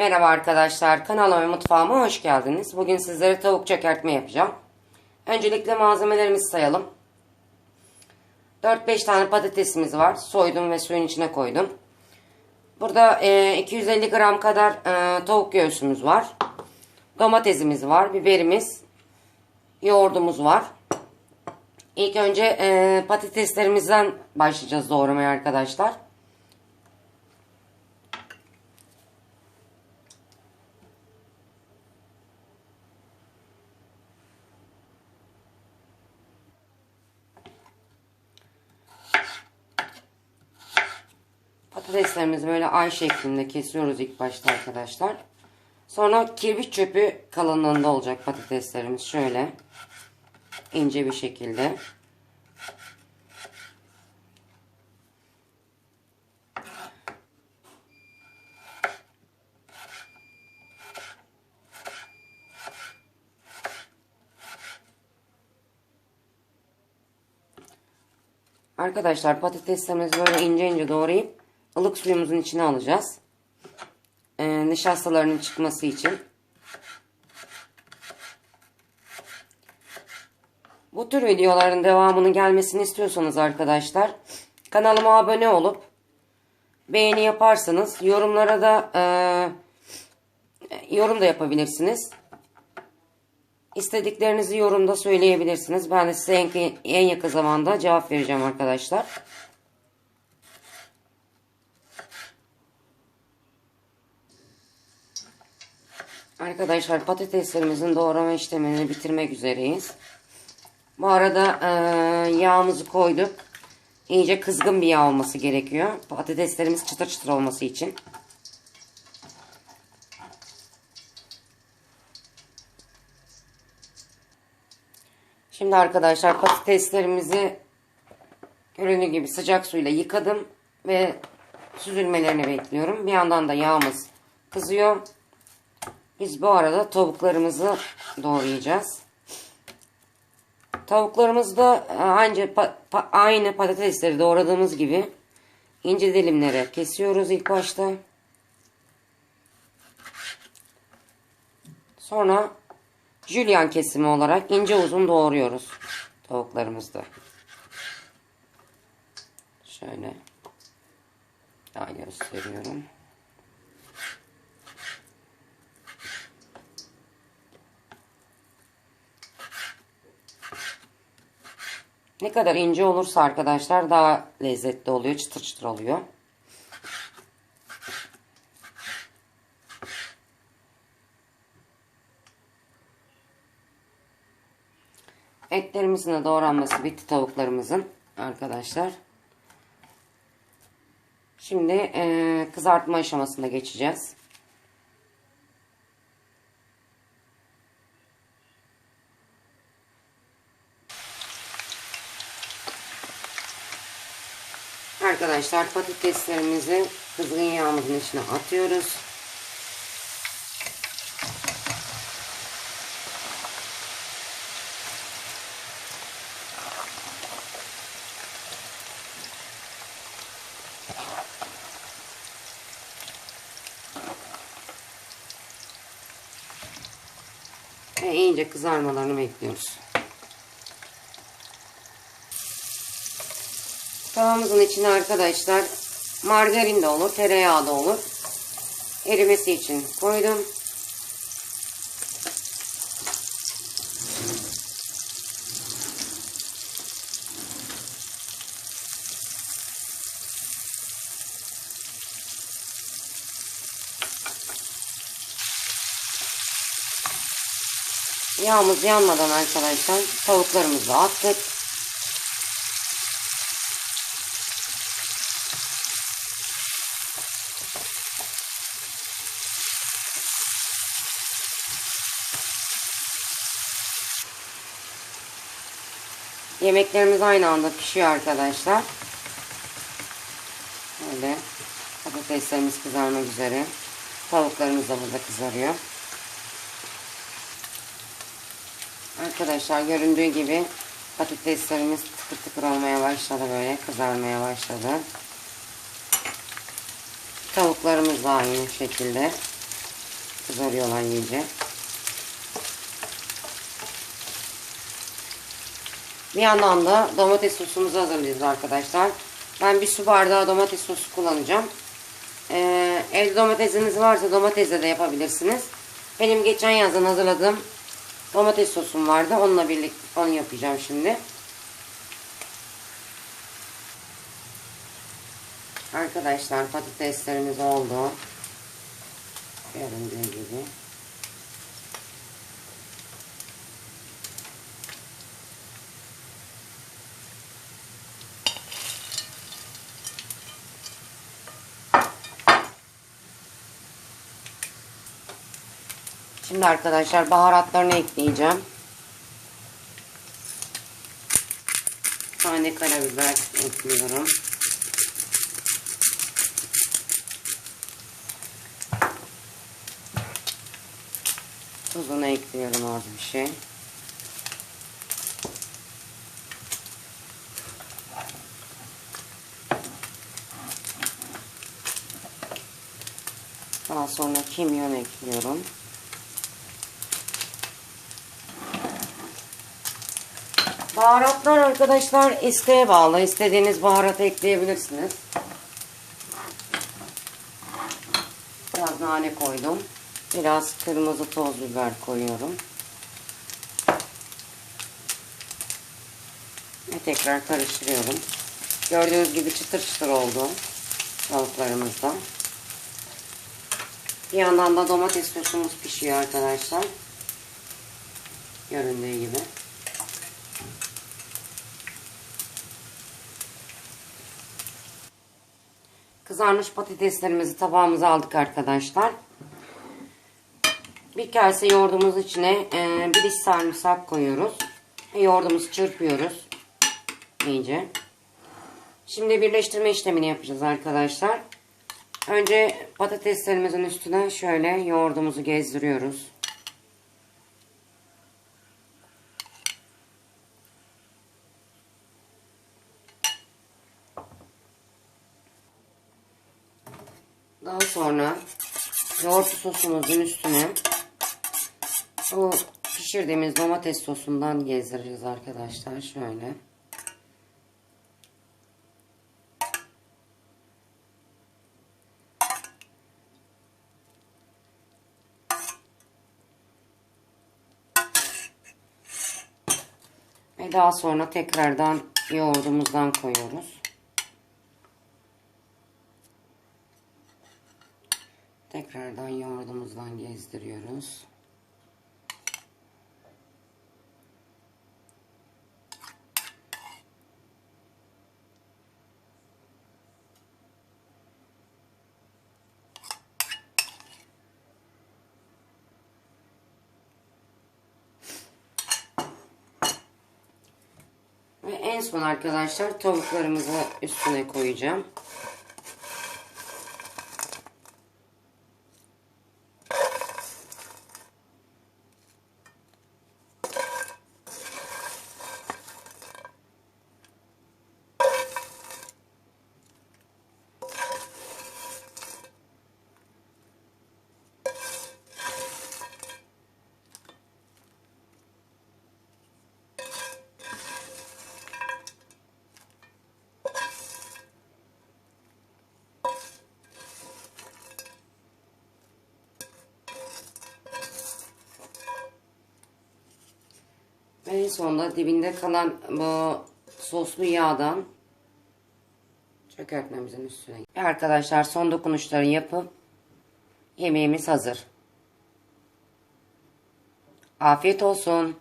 Merhaba arkadaşlar, kanalıma ve mutfağıma hoş geldiniz. Bugün sizlere tavuk çökertme yapacağım. Öncelikle malzemelerimizi sayalım. 4-5 tane patatesimiz var. Soydum ve suyun içine koydum. Burada e, 250 gram kadar e, tavuk göğsümüz var. Domatesimiz var, biberimiz, yoğurdumuz var. İlk önce e, patateslerimizden başlayacağız doğramaya arkadaşlar. Patateslerimizi böyle ay şeklinde kesiyoruz ilk başta arkadaşlar. Sonra kirpik çöpü kalınlığında olacak patateslerimiz şöyle ince bir şekilde. Arkadaşlar patateslerimizi böyle ince ince doğrayıp ılık suyumuzun içine alacağız. Ee, nişastalarının çıkması için. Bu tür videoların devamının gelmesini istiyorsanız arkadaşlar kanalıma abone olup beğeni yaparsanız yorumlara da e, yorum da yapabilirsiniz. İstediklerinizi yorumda söyleyebilirsiniz. Ben de size en, en yakın zamanda cevap vereceğim arkadaşlar. Arkadaşlar patateslerimizin doğrama işlemini bitirmek üzereyiz. Bu arada e, yağımızı koyduk. İyice kızgın bir yağ olması gerekiyor. Patateslerimiz çıtır çıtır olması için. Şimdi arkadaşlar patateslerimizi göründüğü gibi sıcak suyla yıkadım ve süzülmelerini bekliyorum. Bir yandan da yağımız kızıyor. Biz bu arada tavuklarımızı doğrayacağız. Tavuklarımızı da aynı, aynı patatesleri doğradığımız gibi ince dilimlere kesiyoruz ilk başta. Sonra jülyen kesimi olarak ince uzun doğruyoruz tavuklarımızda. Şöyle daha gösteriyorum. Ne kadar ince olursa arkadaşlar daha lezzetli oluyor. Çıtır çıtır oluyor. Etlerimizin de doğranması bitti tavuklarımızın arkadaşlar. Şimdi e, kızartma aşamasına geçeceğiz. Arkadaşlar patateslerimizi kızgın yağımızın içine atıyoruz. Ve iyice kızarmalarını bekliyoruz. Tavamızın içine arkadaşlar margarin de olur, tereyağı da olur. Erimesi için koydum. Yağımız yanmadan arkadaşlar tavuklarımızı attık. Yemeklerimiz aynı anda pişiyor arkadaşlar. Böyle patateslerimiz kızarmak üzere. Tavuklarımız da burada kızarıyor. Arkadaşlar göründüğü gibi patateslerimiz tıkır tıkır olmaya başladı böyle kızarmaya başladı. Tavuklarımız da aynı şekilde. Kızarıyorlar iyice. Bir yandan da domates sosumuzu hazırlayacağız arkadaşlar. Ben bir su bardağı domates sosu kullanacağım. Ee, evde domatesiniz varsa domatesle de yapabilirsiniz. Benim geçen yazdan hazırladığım domates sosum vardı. Onunla birlikte onu yapacağım şimdi. Arkadaşlar patateslerimiz oldu. Göründüğü gibi. Şimdi arkadaşlar baharatlarını ekleyeceğim. Tane karabiber ekliyorum. Tuzunu ekliyorum az bir şey. Daha sonra kimyon ekliyorum. Baharatlar arkadaşlar isteğe bağlı. İstediğiniz baharat ekleyebilirsiniz. Biraz nane koydum. Biraz kırmızı toz biber koyuyorum. Ve tekrar karıştırıyorum. Gördüğünüz gibi çıtır çıtır oldu tavuklarımız da. Bir yandan da domates sosumuz pişiyor arkadaşlar. Göründüğü gibi. Kızarmış patateslerimizi tabağımıza aldık arkadaşlar. Bir kase yoğurdumuz içine e, bir diş sarımsak koyuyoruz. Yoğurdumuzu çırpıyoruz. İyice. Şimdi birleştirme işlemini yapacağız arkadaşlar. Önce patateslerimizin üstüne şöyle yoğurdumuzu gezdiriyoruz. Daha sonra yoğurtlu sosumuzun üstüne bu pişirdiğimiz domates sosundan gezdireceğiz arkadaşlar. Şöyle. Ve daha sonra tekrardan yoğurdumuzdan koyuyoruz. Tekrardan yoğurdumuzdan gezdiriyoruz. Ve en son arkadaşlar tavuklarımızı üstüne koyacağım. Sonunda dibinde kalan bu soslu yağdan çökertmemizin üstüne. Arkadaşlar son dokunuşları yapıp yemeğimiz hazır. Afiyet olsun.